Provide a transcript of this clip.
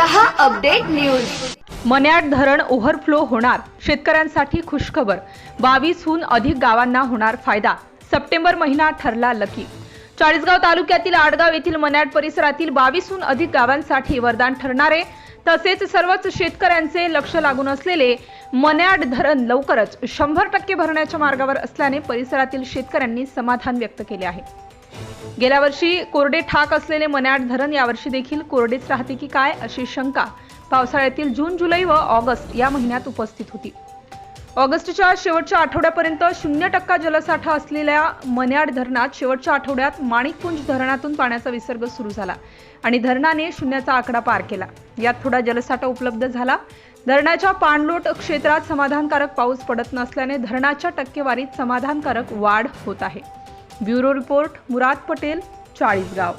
News. Manyad धरण overflow होणार शेतकऱ्यांसाठी खुशखबर. बावीसहून अधिक गावांना होणार फायदा सप्टेंबर महिना ठरला लकी चाळीसगाव तालुक्यातील आडगाव येथील मन्याड परिसरातील बावीसहून अधिक गावांसाठी वरदान ठरणारे तसेच सर्वच शेतकऱ्यांचे लक्ष लागून असलेले मन्याड धरण लवकरच शंभर टक्के भरण्याच्या मार्गावर असल्याने परिसरातील शेतकऱ्यांनी समाधान व्यक्त केले आहे. गेल्या वर्षी कोरडे ठाक असलेले मन्याड धरण यावर्षी देखील कोरडेच राहते की काय अशी शंका पावसाळ्यातील जून जुलै व ऑगस्ट या महिन्यात उपस्थित होती. ऑगस्टच्या शेवटच्या आठवड्यापर्यंत शून्य टक्का जलसाठा असलेल्या मन्याड धरणात शेवटच्या आठवड्यात माणिकपुंज धरणातून पाण्याचा विसर्ग सुरू झाला आणि धरणाने शून्याचा आकडा पार केला. यात थोडा जलसाठा उपलब्ध झाला. धरणाच्या पाणलोट क्षेत्रात समाधानकारक पाऊस पडत नसल्याने धरणाच्या टक्केवारीत समाधानकारक वाढ होत आहे. Bureau report Murad Patel Chalisgaon.